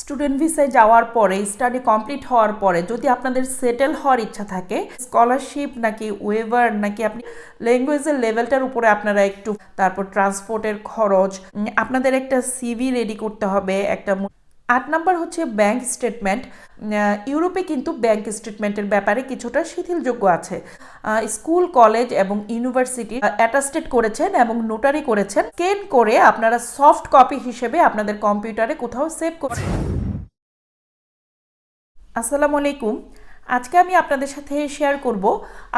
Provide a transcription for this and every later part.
Student ভিসায় যাওয়ার পরে স্টাডি কমপ্লিট হওয়ার পরে যদি আপনাদের সেটেল হওয়ার ইচ্ছা থাকে স্কলারশিপ নাকি ওয়েভার নাকি আপনি ল্যাঙ্গুয়েজের লেভেলটার উপরে আপনারা একটু, তারপর ট্রান্সপোর্টের খরচ আপনাদের একটা সিভি রেডি করতে হবে, একটা আট নাম্বার হচ্ছে ব্যাংক স্টেটমেন্ট ইউরোপে কিন্তু ব্যাংক স্টেটমেন্টের ব্যাপারে কিছুটা শিথিলযোগ্য আছে। স্কুল কলেজ এবং ইউনিভার্সিটি অ্যাটাস্টেড করেছেন এবং নোটারি করেছেন। স্ক্যান করে আপনারা সফট কপি হিসেবে আপনাদের কম্পিউটারে কোথাও সেভ করছেন আসসালামু আলাইকুম। আজকে আমি আপনাদের সাথে শেয়ার করব।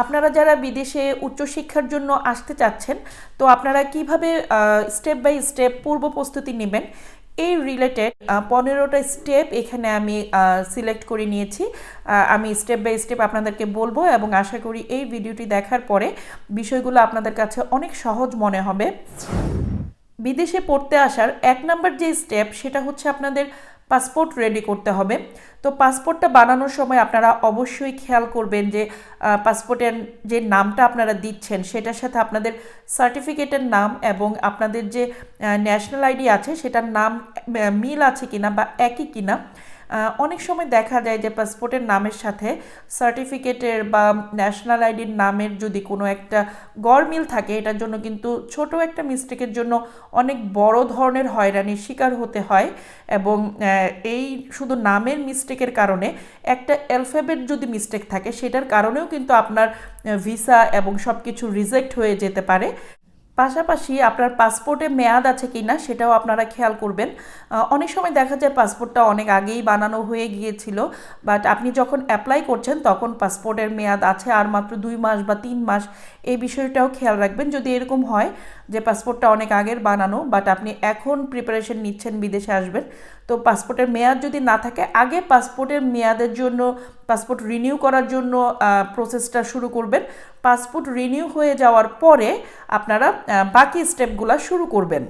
আপনারা যারা বিদেশে উচ্চশিক্ষার জন্য আসতে চাচ্ছেন, তো আপনারা কীভাবে স্টেপ বাই স্টেপ পূর্ব প্রস্তুতি নেবেন? এই রিলেটেড পনেরোটা স্টেপ এখানে আমি সিলেক্ট করে নিয়েছি। আমি স্টেপ বাই স্টেপ আপনাদেরকে বলব এবং আশা করি এই ভিডিওটি দেখার পরে বিষয়গুলো আপনাদের কাছে অনেক সহজ মনে হবে। বিদেশে পড়তে আসার এক নাম্বার যে স্টেপ সেটা হচ্ছে আপনাদের পাসপোর্ট রেডি করতে হবে। তো পাসপোর্টটা বানানোর সময় আপনারা অবশ্যই খেয়াল করবেন যে পাসপোর্টের যে নামটা আপনারা দিচ্ছেন, সেটার সাথে আপনাদের সার্টিফিকেটের নাম এবং আপনাদের যে ন্যাশনাল আইডি আছে, সেটার নাম মিল আছে কিনা বা একই কিনা অনেক সময় দেখা যায় যে পাসপোর্টের নামের সাথে সার্টিফিকেটের বা ন্যাশনাল আইডির নামের যদি কোনো একটা গড় মিল থাকে, এটার জন্য কিন্তু ছোট একটা মিস্টেকের জন্য অনেক বড় ধরনের হয়রানির শিকার হতে হয় এবং এই শুধু নামের মিস্টেকের কারণে একটা অ্যালফাবেট যদি মিস্টেক থাকে, সেটার কারণেও কিন্তু আপনার ভিসা এবং সব কিছু রিজেক্ট হয়ে যেতে পারে। পাশাপাশি আপনার পাসপোর্টে মেয়াদ আছে কি না সেটাও আপনারা খেয়াল করবেন। অনেক সময় দেখা যায় পাসপোর্টটা অনেক আগেই বানানো হয়ে গিয়েছিল বাট আপনি যখন অ্যাপ্লাই করছেন তখন পাসপোর্টের মেয়াদ আছে আর মাত্র দুই মাস বা তিন মাস। এই বিষয়টাও খেয়াল রাখবেন। যদি এরকম হয় যে পাসপোর্টটা অনেক আগের বানানো বাট আপনি এখন প্রিপারেশন নিচ্ছেন, বিদেশে আসবেন তো পাসপোর্টের মেয়াদ যদি না থাকে, আগে পাসপোর্টের মেয়াদের জন্য, পাসপোর্ট রিনিউ করার জন্য প্রসেসটা শুরু করবেন। পাসপোর্ট রিনিউ হয়ে যাওয়ার পরে আপনারা বাকি স্টেপগুলো শুরু করবেন।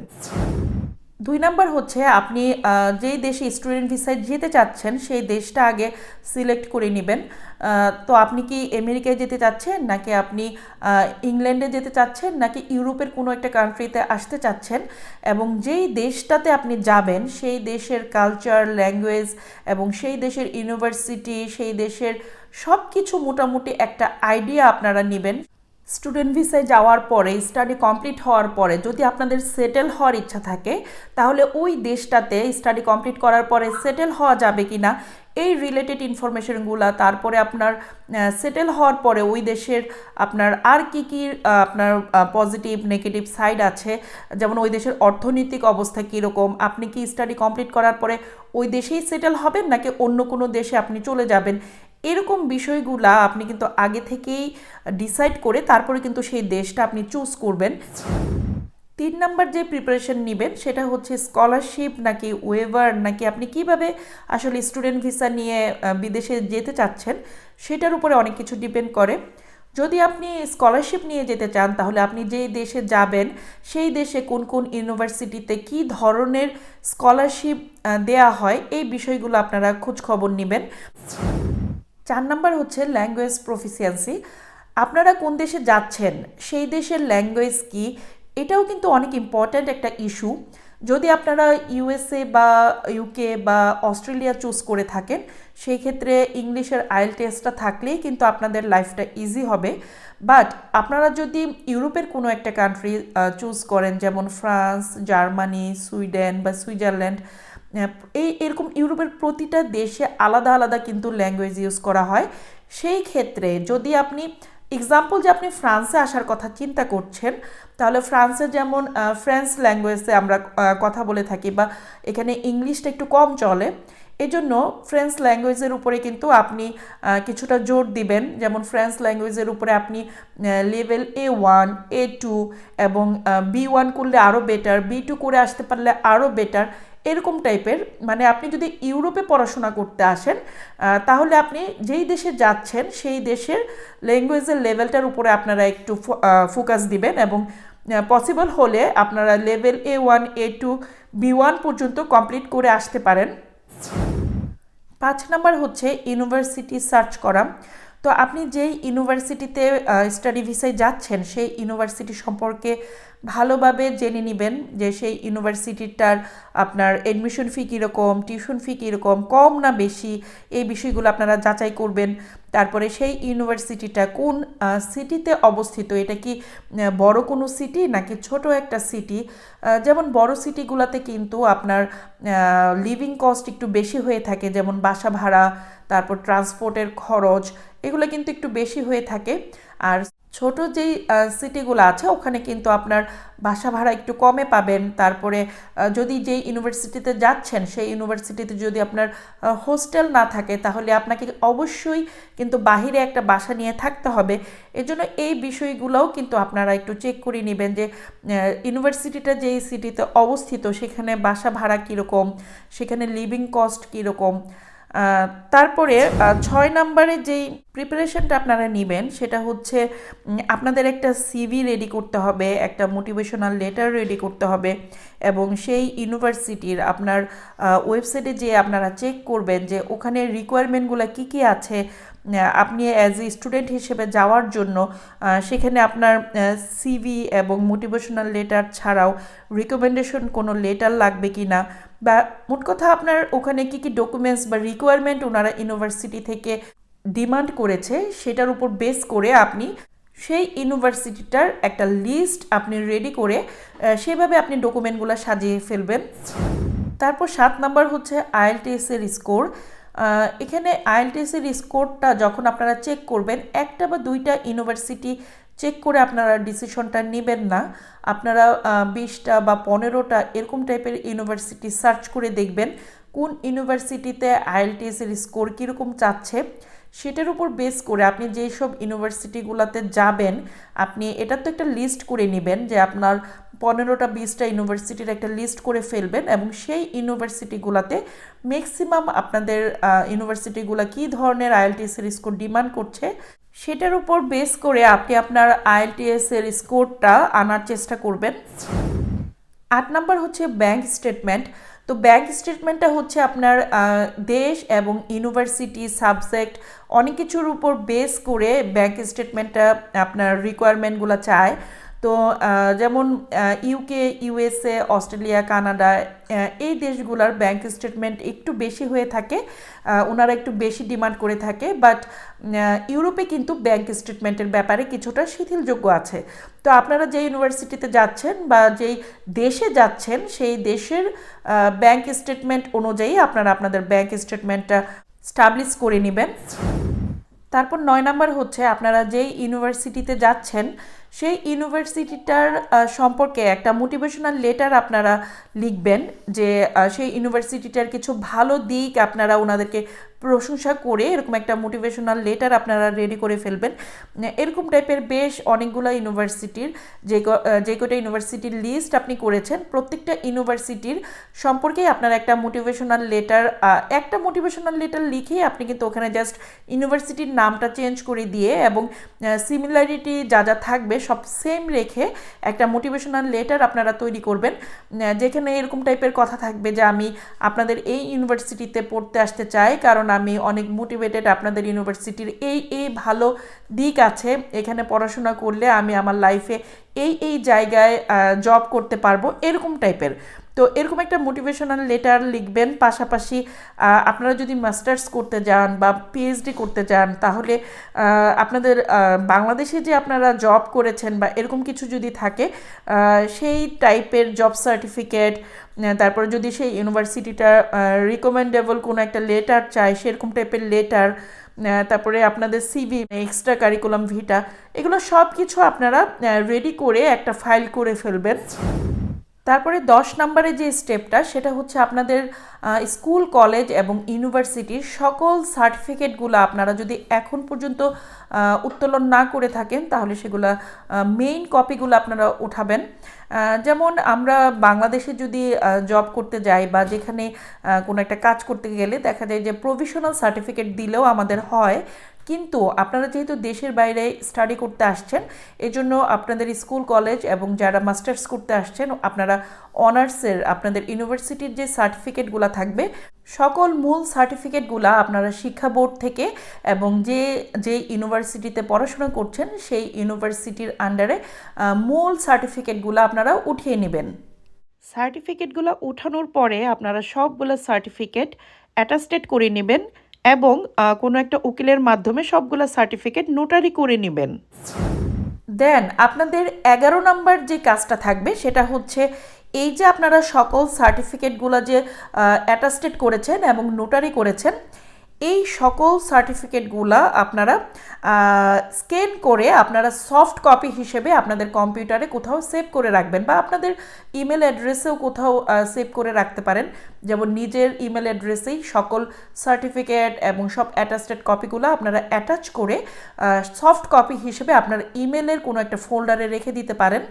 দুই নাম্বার হচ্ছে আপনি যেই দেশে স্টুডেন্ট ভিসায় যেতে চাচ্ছেন, সেই দেশটা আগে সিলেক্ট করে নেবেন। তো আপনি কি আমেরিকায় যেতে চাচ্ছেন, নাকি আপনি ইংল্যান্ডে যেতে চাচ্ছেন, নাকি ইউরোপের কোনো একটা কান্ট্রিতে আসতে চাচ্ছেন? এবং যেই দেশটাতে আপনি যাবেন, সেই দেশের কালচার ল্যাঙ্গুয়েজ এবং সেই দেশের ইউনিভার্সিটি সেই দেশের সব কিছু মোটামুটি একটা আইডিয়া আপনারা নেবেন। স্টুডেন্ট ভিসায় যাওয়ার পরে স্টাডি কমপ্লিট হওয়ার পরে যদি আপনাদের সেটেল হওয়ার ইচ্ছা থাকে, তাহলে ওই দেশটাতে স্টাডি কমপ্লিট করার পরে সেটেল হওয়া যাবে কি না এই রিলেটেড ইনফরমেশনগুলো তারপরে আপনার সেটেল হওয়ার পরে ওই দেশের আপনার আর কি কি আপনার পজিটিভ নেগেটিভ সাইড আছে, যেমন ওই দেশের অর্থনৈতিক অবস্থা কীরকম, আপনি কি স্টাডি কমপ্লিট করার পরে ওই দেশেই সেটেল হবেন নাকি অন্য কোনো দেশে আপনি চলে যাবেন এরকম বিষয়গুলা আপনি কিন্তু আগে থেকেই ডিসাইড করে তারপরে কিন্তু সেই দেশটা আপনি চুজ করবেন। তিন নাম্বার যে প্রিপারেশন নেবেন সেটা হচ্ছে স্কলারশিপ নাকি ওয়েভার নাকি আপনি কীভাবে আসলে স্টুডেন্ট ভিসা নিয়ে বিদেশে যেতে চাচ্ছেন সেটার উপরে অনেক কিছু ডিপেন্ড করে। যদি আপনি স্কলারশিপ নিয়ে যেতে চান তাহলে আপনি যেই দেশে যাবেন সেই দেশে কোন কোন ইউনিভার্সিটিতে কী ধরনের স্কলারশিপ দেয়া হয় এই বিষয়গুলো আপনারা খোঁজ খবর নেবেন। চার নাম্বার হচ্ছে ল্যাঙ্গুয়েজ প্রফিসিয়েন্সি আপনারা কোন দেশে যাচ্ছেন, সেই দেশের ল্যাঙ্গুয়েজ কি? এটাও কিন্তু অনেক ইম্পর্ট্যান্ট একটা ইস্যু যদি আপনারা ইউএসএ বা ইউকে বা অস্ট্রেলিয়া চুজ করে থাকেন, সেই ক্ষেত্রে ইংলিশের আইল টেস্টটা থাকলেই কিন্তু আপনাদের লাইফটা ইজি হবে। বাট আপনারা যদি ইউরোপের কোনো একটা কান্ট্রি চুজ করেন, যেমন ফ্রান্স, জার্মানি, সুইডেন বা সুইজারল্যান্ড এই এরকম ইউরোপের প্রতিটা দেশে আলাদা আলাদা কিন্তু ল্যাঙ্গুয়েজ ইউজ করা হয়। সেই ক্ষেত্রে যদি আপনি এক্সাম্পল যে আপনি ফ্রান্সে আসার কথা চিন্তা করছেন, তাহলে ফ্রান্সে যেমন ফ্রেঞ্চ ল্যাঙ্গুয়েজে আমরা কথা বলে থাকি বা এখানে ইংলিশটা একটু কম চলে, এজন্য ফ্রেঞ্চ ল্যাঙ্গুয়েজের উপরে কিন্তু আপনি কিছুটা জোর দিবেন। যেমন ফ্রেঞ্চ ল্যাঙ্গুয়েজের উপরে আপনি level A one A two এবং বি ওয়ান করলে আরও বেটার বি টু করে আসতে পারলে আরও বেটার এরকম টাইপের মানে আপনি যদি ইউরোপে পড়াশোনা করতে আসেন তাহলে আপনি যেই দেশে যাচ্ছেন, সেই দেশের ল্যাঙ্গুয়েজের লেভেলটার উপরে আপনারা একটু ফোকাস দিবেন এবং পসিবল হলে আপনারা level A one A two B one পর্যন্ত কমপ্লিট করে আসতে পারেন। পাঁচ নাম্বার হচ্ছে ইউনিভার্সিটি সার্চ করা। তো আপনি যেই ইউনিভার্সিটিতে স্টাডি ভিসায় যাচ্ছেন, সেই ইউনিভার্সিটি সম্পর্কে ভালোভাবে জেনে নেবেন যে সেই ইউনিভার্সিটিটার আপনার এডমিশন ফি কীরকম টিউশন ফি কীরকম, কম না বেশি, এই বিষয়গুলো আপনারা যাচাই করবেন। তারপরে সেই ইউনিভার্সিটিটা কোন সিটিতে অবস্থিত, এটা কি বড় কোনো সিটি নাকি ছোট একটা সিটি যেমন বড় সিটিগুলোতে কিন্তু আপনার লিভিং কস্ট একটু বেশি হয়ে থাকে, যেমন বাসা ভাড়া, তারপর ট্রান্সপোর্টের খরচ, এগুলো কিন্তু একটু বেশি হয়ে থাকে। আর ছোট যেই সিটিগুলো আছে, ওখানে কিন্তু আপনার বাসা ভাড়া একটু কমে পাবেন। তারপরে যদি যেই ইউনিভার্সিটিতে যাচ্ছেন, সেই ইউনিভার্সিটিতে যদি আপনার হোস্টেল না থাকে, তাহলে আপনাকে অবশ্যই কিন্তু বাহিরে একটা বাসা নিয়ে থাকতে হবে। এজন্য এই বিষয়গুলোও কিন্তু আপনারা একটু চেক করে নেবেন যে ইউনিভার্সিটিটা যেই সিটিতে অবস্থিত, সেখানে বাসা ভাড়া কীরকম, সেখানে লিভিং কস্ট কীরকম তারপরে ছয় নম্বরে যেই প্রিপারেশনটা আপনারা নেবেন, সেটা হচ্ছে আপনাদের একটা সিভি রেডি করতে হবে, একটা মোটিভেশনাল লেটার রেডি করতে হবে, এবং সেই ইউনিভার্সিটির আপনার ওয়েবসাইটে যে আপনারা চেক করবেন যে ওখানে রিকোয়ারমেন্টগুলো কী কী আছে আপনি অ্যাজ এ স্টুডেন্ট হিসেবে যাওয়ার জন্য সেখানে আপনার সিভি এবং মোটিভেশনাল লেটার ছাড়াও রিকমেন্ডেশন কোনো লেটার লাগবে কি না বা মোট কথা আপনার ওখানে কি কি ডকুমেন্টস বা রিকোয়ারমেন্ট ওনারা ইউনিভার্সিটি থেকে ডিমান্ড করেছে, সেটার উপর বেস করে আপনি সেই ইউনিভার্সিটিটার একটা লিস্ট আপনি রেডি করে সেভাবে আপনি ডকুমেন্টগুলো সাজিয়ে ফেলবেন। তারপর সাত নাম্বার হচ্ছে আইএলটিএস এর স্কোর এখানে আইএলটিএস এর স্কোরটা যখন আপনারা চেক করবেন, একটা বা দুইটা ইউনিভার্সিটি চেক করে আপনারা ডিসিশনটা নেবেন না। আপনারা বিশটা বা পনেরোটা এরকম টাইপের ইউনিভার্সিটি সার্চ করে দেখবেন, কোন ইউনিভার্সিটিতে আইএলটিএস এর স্কোর কীরকম চাচ্ছে, সেটার উপর বেস করে আপনি যেই সব ইউনিভার্সিটিগুলোতে যাবেন, আপনি এটা তো একটা লিস্ট করে নেবেন যে আপনার পনেরোটা, বিশটা ইউনিভার্সিটির একটা লিস্ট করে ফেলবেন এবং সেই ইউনিভার্সিটিগুলোতে ম্যাক্সিমাম আপনাদের ইউনিভার্সিটিগুলো কী ধরনের আইএলটিএস এর স্কোর ডিমান্ড করছে সেটার উপর বেস করে আপনি আপনার আইএলটিএসের স্কোরটা আনার চেষ্টা করবেন। আট নাম্বার হচ্ছে ব্যাংক স্টেটমেন্ট। তো ব্যাংক স্টেটমেন্টটা হচ্ছে আপনার দেশ এবং ইউনিভার্সিটি সাবজেক্ট, অনেক কিছুর উপর বেস করে ব্যাংক স্টেটমেন্টটা আপনার রিকোয়ারমেন্টগুলো চায়। তো যেমন ইউকে ইউএসএ অস্ট্রেলিয়া কানাডা এই দেশগুলোর ব্যাংক স্টেটমেন্ট একটু বেশি হয়ে থাকে ওনারা একটু বেশি ডিমান্ড করে থাকে বাট ইউরোপে কিন্তু ব্যাংক স্টেটমেন্টের ব্যাপারে কিছুটা শিথিলযোগ্য আছে। তো আপনারা যে ইউনিভার্সিটিতে যাচ্ছেন বা যেই দেশে যাচ্ছেন, সেই দেশের ব্যাংক স্টেটমেন্ট অনুযায়ী আপনারা আপনাদের ব্যাংক স্টেটমেন্টটা স্টাবলিশ করে নেবেন। তারপর নয় নাম্বার হচ্ছে আপনারা যেই ইউনিভার্সিটিতে যাচ্ছেন, সেই ইউনিভার্সিটিটার সম্পর্কে একটা মোটিভেশনাল লেটার আপনারা লিখবেন যে সেই ইউনিভার্সিটিটার কিছু ভালো দিক আপনারা ওনাদেরকে প্রশংসা করে এরকম একটা মোটিভেশনাল লেটার আপনারা রেডি করে ফেলবেন। এরকম টাইপের বেশ অনেকগুলো ইউনিভার্সিটির যে যে কটা ইউনিভার্সিটির লিস্ট আপনি করেছেন, প্রত্যেকটা ইউনিভার্সিটির সম্পর্কেই আপনার একটা মোটিভেশনাল লেটার একটা মোটিভেশনাল লেটার লিখে আপনি কিন্তু ওখানে জাস্ট ইউনিভার্সিটির নামটা চেঞ্জ করে দিয়ে এবং সিমিলারিটি যা যা থাকবে সব সেম রেখে একটা মোটিভেশনাল লেটার আপনারা তৈরি করবেন। যেখানে এরকম টাইপের কথা থাকবে যে আমি আপনাদের এই ইউনিভার্সিটিতে পড়তে আসতে চাই, কারণ আমি অনেক মোটিভেটেড আপনাদের ইউনিভার্সিটির এই এই ভালো দিক আছে। এখানে পড়াশোনা করলে আমি আমার লাইফে এই এই জায়গায় জব করতে পারব, এরকম টাইপের তো এরকম একটা মোটিভেশনাল লেটার লিখবেন, পাশাপাশি আপনারা যদি মাস্টার্স করতে যান বা পিএইচডি করতে যান, তাহলে আপনাদের বাংলাদেশে যে আপনারা জব করেছেন বা এরকম কিছু যদি থাকে সেই টাইপের জব সার্টিফিকেট তারপরে যদি সেই ইউনিভার্সিটিটা রিকমেন্ডেবল কোনো একটা লেটার চায়, সেরকম টাইপের লেটার তারপরে আপনাদের সিভি এক্সট্রা কারিকুলাম ভিটা এগুলো সব কিছু আপনারা রেডি করে একটা ফাইল করে ফেলবেন। তারপরে দশ নম্বরে যে স্টেপটা সেটা হচ্ছে আপনাদের স্কুল কলেজ এবং ইউনিভার্সিটির সকল সার্টিফিকেটগুলো আপনারা যদি এখন পর্যন্ত উত্তোলন না করে থাকেন, তাহলে সেগুলো মেইন কপিগুলো আপনারা উঠাবেন। যেমন আমরা বাংলাদেশে যদি জব করতে যাই বা যেখানে কোনো একটা কাজ করতে গেলে দেখা যায় যে প্রভিশনাল সার্টিফিকেট দিলেও আমাদের হয় কিন্তু আপনারা যেহেতু দেশের বাইরে স্টাডি করতে আসছেন, এজন্য আপনাদের স্কুল কলেজ এবং যারা মাস্টার্স করতে আসছেন, আপনারা অনার্সের আপনাদের ইউনিভার্সিটির যে সার্টিফিকেটগুলো থাকবে, সকল মূল সার্টিফিকেটগুলো আপনারা শিক্ষা বোর্ড থেকে এবং যে যে ইউনিভার্সিটিতে পড়াশোনা করছেন, সেই ইউনিভার্সিটির আন্ডারে মূল সার্টিফিকেটগুলো আপনারা উঠিয়ে নেবেন। সার্টিফিকেটগুলো উঠানোর পরে আপনারা সবগুলো সার্টিফিকেট অ্যাটাস্টেড করে নেবেন। এবং কোনো একটা উকিলের মাধ্যমে সবগুলো সার্টিফিকেট নোটারি করে নেবেন। দেন আপনাদের এগারো নাম্বার যে কাজটা থাকবে, সেটা হচ্ছে এই যে আপনারা সকল সার্টিফিকেটগুলো যে অ্যাটাস্টেড করেছেন এবং নোটারি করেছেন এই সকল সার্টিফিকেটগুলো আপনারা স্ক্যান করে আপনারা সফট কপি হিসেবে আপনাদের কম্পিউটারে কোথাও সেভ করে রাখবেন বা আপনাদের ইমেল অ্যাড্রেসেও কোথাও সেভ করে রাখতে পারেন। যেমন নিজের ইমেল অ্যাড্রেসেই সকল সার্টিফিকেট এবং সব অ্যাটাস্টেড কপিগুলো আপনারা অ্যাটাচ করে সফট কপি হিসেবে আপনার ইমেলের কোনো একটা ফোল্ডারে রেখে দিতে পারেন।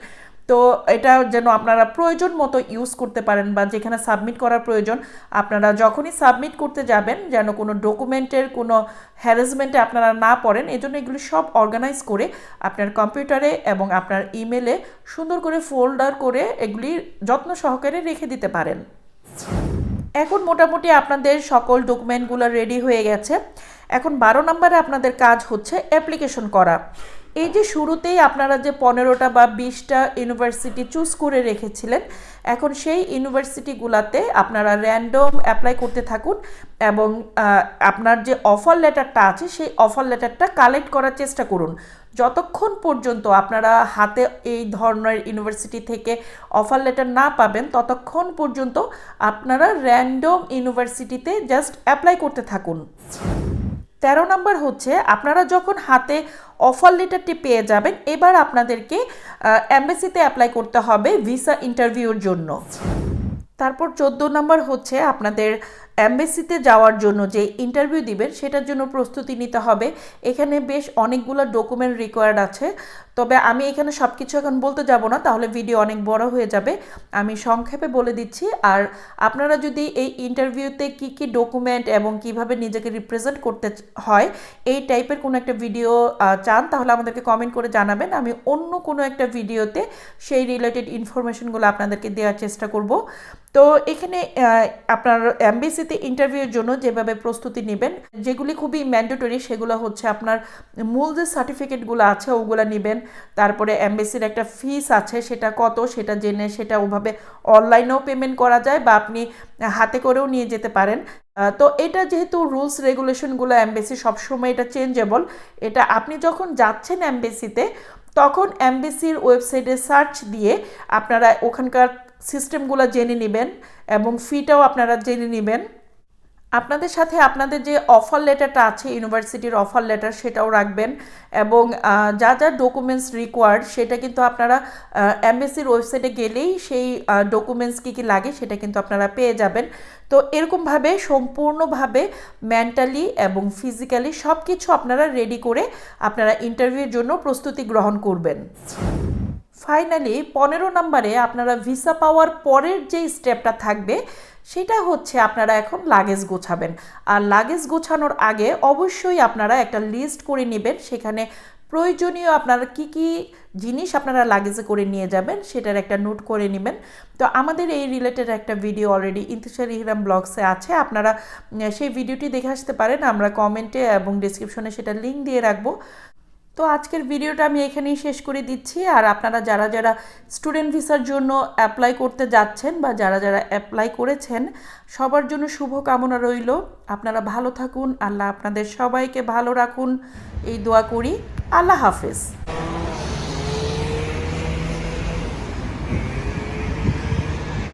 তো এটা যেন আপনারা প্রয়োজন মতো ইউজ করতে পারেন বা যেখানে সাবমিট করার প্রয়োজন, আপনারা যখনই সাবমিট করতে যাবেন, যেন কোনো ডকুমেন্টের কোনো হ্যারাসমেন্টে আপনারা না পড়েন, এজন্য এগুলি সব অর্গানাইজ করে আপনার কম্পিউটারে এবং আপনার ইমেলে সুন্দর করে ফোল্ডার করে এগুলি যত্ন সহকারে রেখে দিতে পারেন। এখন মোটামুটি আপনাদের সকল ডকুমেন্টগুলো রেডি হয়ে গেছে। এখন বারো নম্বরে আপনাদের কাজ হচ্ছে অ্যাপ্লিকেশন করা। এই যে শুরুতেই আপনারা যে পনেরোটা বা বিশটা ইউনিভার্সিটি চুজ করে রেখেছিলেন, এখন সেই ইউনিভার্সিটিগুলোতে আপনারা র্যান্ডম অ্যাপ্লাই করতে থাকুন এবং আপনার যে অফার লেটারটা আছে সেই অফার লেটারটা কালেক্ট করার চেষ্টা করুন। যতক্ষণ পর্যন্ত আপনারা হাতে এই ধরনের ইউনিভার্সিটি থেকে অফার লেটার না পাবেন, ততক্ষণ পর্যন্ত আপনারা র্যান্ডম ইউনিভার্সিটিতে জাস্ট অ্যাপ্লাই করতে থাকুন। তেরো নম্বর হচ্ছে, আপনারা যখন হাতে অফার লেটারটি পেয়ে যাবেন, এবার আপনাদেরকে অ্যাম্বাসিতে অ্যাপ্লাই করতে হবে ভিসা ইন্টারভিউর জন্য। তারপর চোদ্দ নম্বর হচ্ছে, আপনাদের অ্যাম্বাসিতে যাওয়ার জন্য যে ইন্টারভিউ দিবেন, সেটার জন্য প্রস্তুতি নিতে হবে। এখানে বেশ অনেকগুলো ডকুমেন্ট রিকোয়ার্ড আছে। তবে আমি এখানে সব কিছু এখন বলতে যাব না, তাহলে ভিডিও অনেক বড় হয়ে যাবে। আমি সংক্ষেপে বলে দিচ্ছি, আর আপনারা যদি এই ইন্টারভিউতে কি কি ডকুমেন্ট এবং কীভাবে নিজেকে রিপ্রেজেন্ট করতে হয়, এই টাইপের কোনো একটা ভিডিও চান, তাহলে আমাদেরকে কমেন্ট করে জানাবেন। আমি অন্য কোনো একটা ভিডিওতে সেই রিলেটেড ইনফরমেশনগুলো আপনাদেরকে দেওয়ার চেষ্টা করব। তো এখানে আপনার এমবিসিতে ইন্টারভিউর জন্য যেভাবে প্রস্তুতি নেবেন, যেগুলি খুবই ম্যান্ডেটরি সেগুলো হচ্ছে আপনার মূল যে সার্টিফিকেটগুলো আছে, ওগুলো নেবেন। তারপরে এমবিসির একটা ফিস আছে, সেটা কত সেটা জেনে সেটা ওভাবে অনলাইনেও পেমেন্ট করা যায় বা আপনি হাতে করেও নিয়ে যেতে পারেন। তো এটা যেহেতু রুলস রেগুলেশনগুলো এমবেসি সবসময় এটা চেঞ্জেবল এটা আপনি যখন যাচ্ছেন এমবেসিতে তখন এমবিসির ওয়েবসাইটে সার্চ দিয়ে আপনারা ওখানকার সিস্টেমগুলো জেনে নেবেন এবং ফিটাও আপনারা জেনে নেবেন। আপনাদের সাথে আপনাদের যে অফার লেটারটা আছে ইউনিভার্সিটির অফার লেটার সেটাও রাখবেন এবং যা যা ডকুমেন্টস রিকোয়ার্ড সেটা কিন্তু আপনারা এমএসসির ওয়েবসাইটে গেলেই সেই ডকুমেন্টস কী কী লাগে সেটা কিন্তু আপনারা পেয়ে যাবেন। তো এরকমভাবে সম্পূর্ণভাবে মেন্টালি এবং ফিজিক্যালি সব কিছু আপনারা রেডি করে আপনারা ইন্টারভিউর জন্য প্রস্তুতি গ্রহণ করবেন। ফাইনালি পনেরো নম্বরে আপনারা ভিসা পাওয়ার পরের যে স্টেপটা থাকবে, সেটা হচ্ছে আপনারা এখন লাগেজ গোছাবেন। আর লাগেজ গোছানোর আগে অবশ্যই আপনারা একটা লিস্ট করে নেবেন, সেখানে প্রয়োজনীয় আপনারা কি কি জিনিস আপনারা লাগেজে করে নিয়ে যাবেন, সেটার একটা নোট করে নেবেন। তো আমাদের এই রিলেটেড একটা ভিডিও অলরেডি ইন্তিশার ইহরাম ব্লগসে আছে, আপনারা সেই ভিডিওটি দেখে আসতে পারেন, আমরা কমেন্টে এবং ডিসক্রিপশনে সেটা লিঙ্ক দিয়ে রাখব। তো আজকের ভিডিওটা আমি এখানেই শেষ করে দিচ্ছি। আর আপনারা যারা যারা স্টুডেন্ট ভিসার জন্য অ্যাপ্লাই করতে যাচ্ছেন বা যারা যারা অ্যাপ্লাই করেছেন, সবার জন্য শুভ কামনা রইল। আপনারা ভালো থাকুন। আল্লাহ আপনাদের সবাইকে ভালো রাখুন। এই দোয়া করি। আল্লাহ হাফেজ।